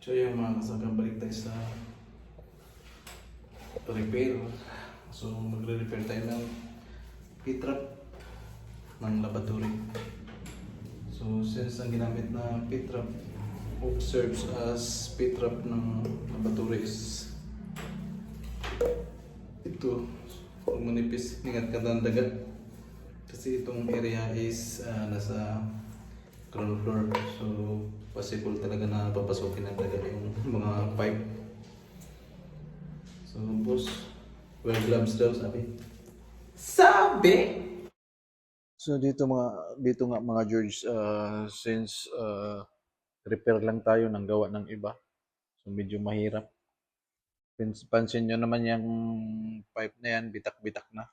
So yung mga kasagang balik tayo sa repair. So magre-repair tayo ng pitrap ng laboratory. So since ang ginamit na pitrap serves as pitrap ng laboratory is ito kung manipis, ingat ka ng dagat. Kasi itong area is ah, nasa ground floor. So, possible talaga na papasukin ng dagat yung mga pipe. So, boss, wear gloves daw sabi. Sabi! So dito mga dito nga mga George uh, since uh, repair lang tayo ng gawa ng iba. So medyo mahirap. Pansin nyo naman yung pipe na yan, bitak-bitak na.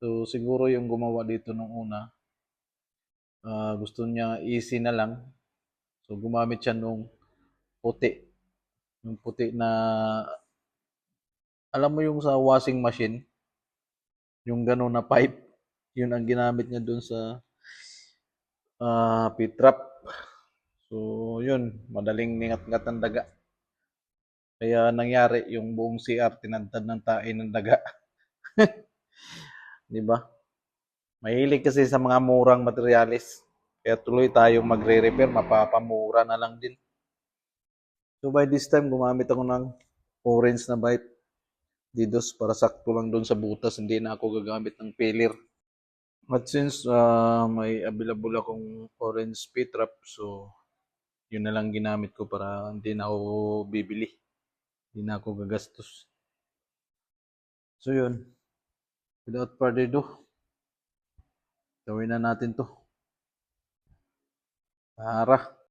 So siguro yung gumawa dito nung una, ah, gusto niya easy na lang. So gumamit siya nung puti. Yung puti na, alam mo yung sa washing machine, yung gano'n na pipe, yun ang ginamit niya doon sa ah pitrap. So yun, madaling ningat-ngat ng daga. Kaya nangyari yung buong CR tinadtad ng tae ng daga. 'Di ba? Mahilig kasi sa mga murang materialis. Kaya tuloy tayong magre-repair, mapapamura na lang din. So by this time, gumamit ako ng orange na bite. Didos para sakto lang doon sa butas, hindi na ako gagamit ng filler. At since ah, may available akong orange speed trap, so yun na lang ginamit ko para hindi na ako bibili. Hindi na ako gagastos. So yun, without further ado, gawin na natin to. Tara!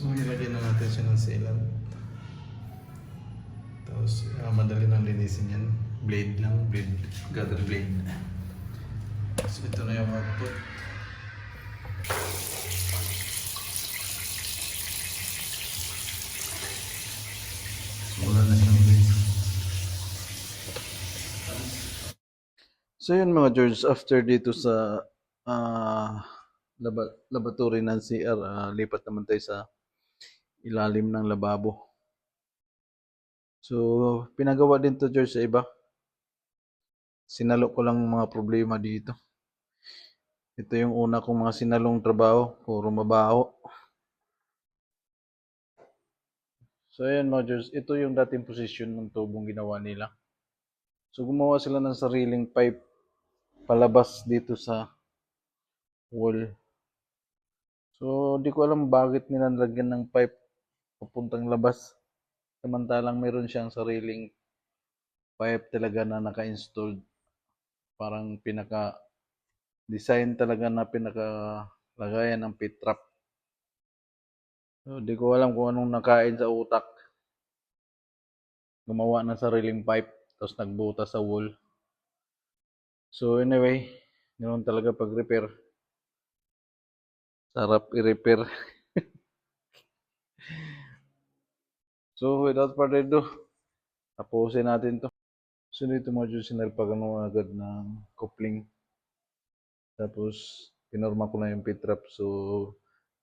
So ilagyan na natin siya ng sealant. Tapos ah, madali nang linisin yan. Blade lang, blade, gather blade. So ito na yung output. Wala na siyang blade. So yun mga George, after dito sa ah laba, laboratory ng CR, ah, lipat naman tayo sa ilalim ng lababo. So, pinagawa din to George sa iba. Sinalo ko lang mga problema dito. Ito yung una kong mga sinalong trabaho, puro mabaho. So ayan mga George, ito yung dating position ng tubong ginawa nila. So gumawa sila ng sariling pipe palabas dito sa wall. So, di ko alam bakit nila nilagyan ng pipe papuntang labas. Samantalang meron siyang sariling pipe talaga na naka-installed. Parang pinaka design talaga na pinaka lagayan ng pit trap. So, di ko alam kung anong nakain sa utak. Gumawa ng sariling pipe tapos nagbuta sa wall. So anyway, ganoon talaga pag repair. Sarap i-repair. so without further ado, tapusin natin to. So dito mga Diyos, sinalpakan mo agad ng coupling. Tapos, pinorma ko na yung P-trap. So,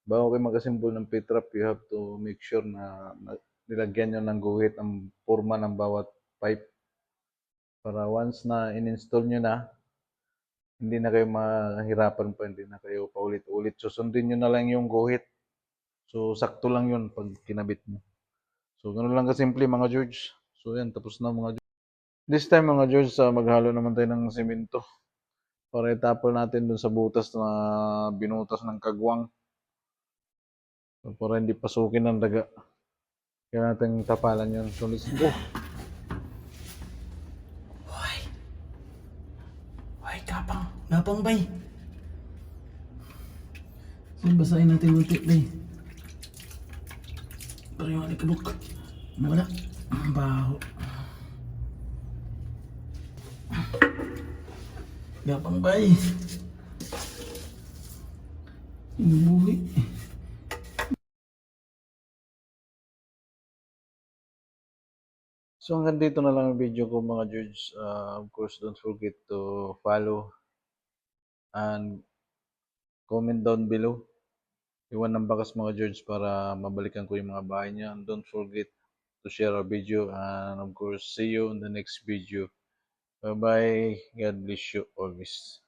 bago kayo mag-assemble ng P-trap, you have to make sure na, nilagyan nyo ng guhit ang forma ng bawat pipe. Para once na in-install nyo na, hindi na kayo mahirapan pa, hindi na kayo paulit-ulit. So, sundin nyo na lang yung guhit. So, sakto lang yun pag kinabit mo. So, ganun lang kasimple mga George. So, yan, tapos na mga George. This time mga George, ah, maghalo naman tayo ng simento. Para itapal natin dun sa butas na binutas ng kagwang. Para hindi pasukin ng daga. Kaya natin tapalan yun. So, let's go. Hoy! Hoy, kapang! Napang bay! So, basahin natin yung tip bay. Pero yung alikabok. Nawala. Ang baho. Gapang bay. Inubuhi. So hanggang dito na lang ang video ko mga George. Uh, of course, don't forget to follow and comment down below. Iwan ng bakas mga George para mabalikan ko yung mga bahay niya. And don't forget to share our video and of course, see you in the next video. Bye bye. God bless you always.